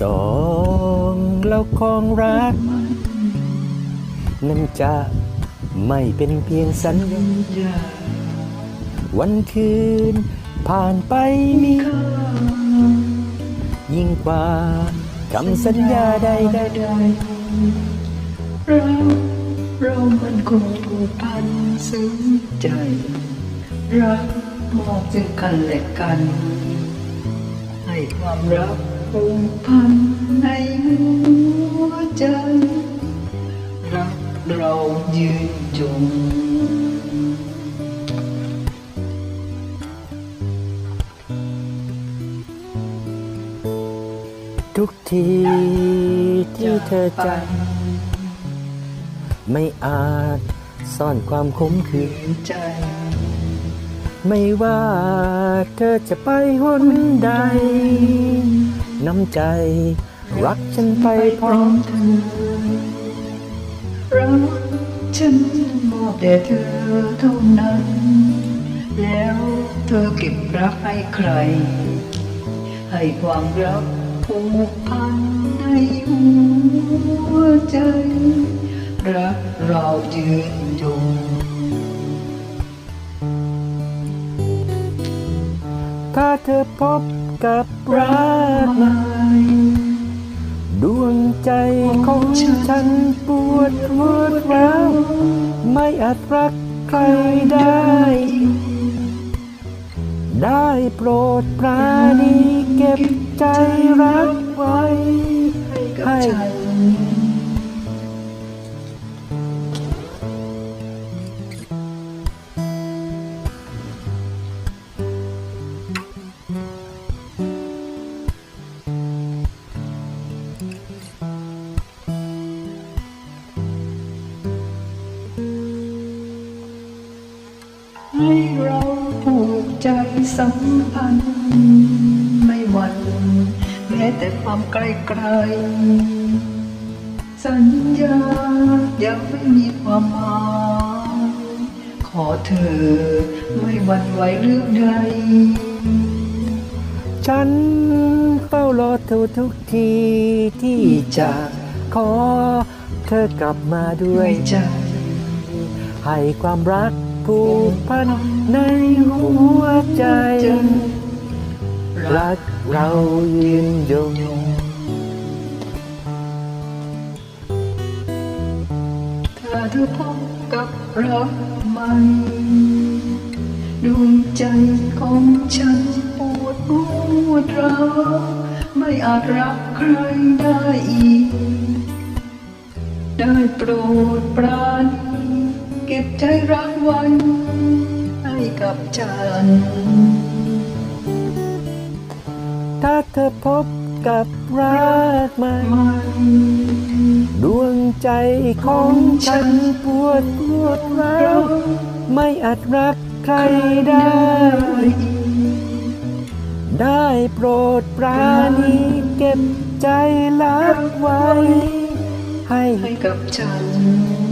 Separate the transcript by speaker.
Speaker 1: สองแล้วคองรัก นั้นจะไม่เป็นเพียงสัญญา วันคืนผ่านไปมียิ่งกว่าคำสัญญาใดใด
Speaker 2: เราเรามันคงผูกพันซึ้งใจ รักมอบซึ่งกันและกัน ให้ความรัก ผูกพันในหัวใจรักเรายืนยง
Speaker 1: ทุกทีที่เธอจะไม่อาจซ่อนความขมขื่น
Speaker 2: ใจ
Speaker 1: ไม่ว่าเธอจะไปหนใด น้ำใจ รักฉันไปพร้อม
Speaker 2: มเธอรักฉันมอบแด่เธอเท่านั้น แล้วเธอเก็บรักให้ใคร ให้ความรักผูกพันในหัวใจ รักเรายืนยง
Speaker 1: ถ้าเธอพบ กับรักใหม่ดวงใจของฉันปวดรวดร้าวไม่อาจรักใครได้ ได้โปรดปราณีเก็บใจรักไว้
Speaker 2: ให้ ให้เราผูกใจสัมพันธ์ไม่หวั่นแม้แต่ความไกลไกลๆสัญญายังไม่มีความหมายขอเธอไม่หวั่นไหวเรื่องใด
Speaker 1: ฉันเฝ้ารอเธอทุกทีที่จะขอเธอกลับมาด้ว
Speaker 2: ยใจ
Speaker 1: ให้ความรัก ผูกพันในหัวใจ รักเรายืนยง
Speaker 2: ถ้าเธอพบกับรักใหม่ดวงใจของฉันปวดปวดร้าวไม่อาจรักใครได้อีก ได้โปรดปราน เก็บใจรักไว้ให้กับฉัน
Speaker 1: ถ้าเธอพบกับรักใหม่ดวงใจของฉันปวดปวดร้าวไม่อาจรักใครได้ ได้โปรดปราณีเก็บใจรักไว้
Speaker 2: ให้กับฉัน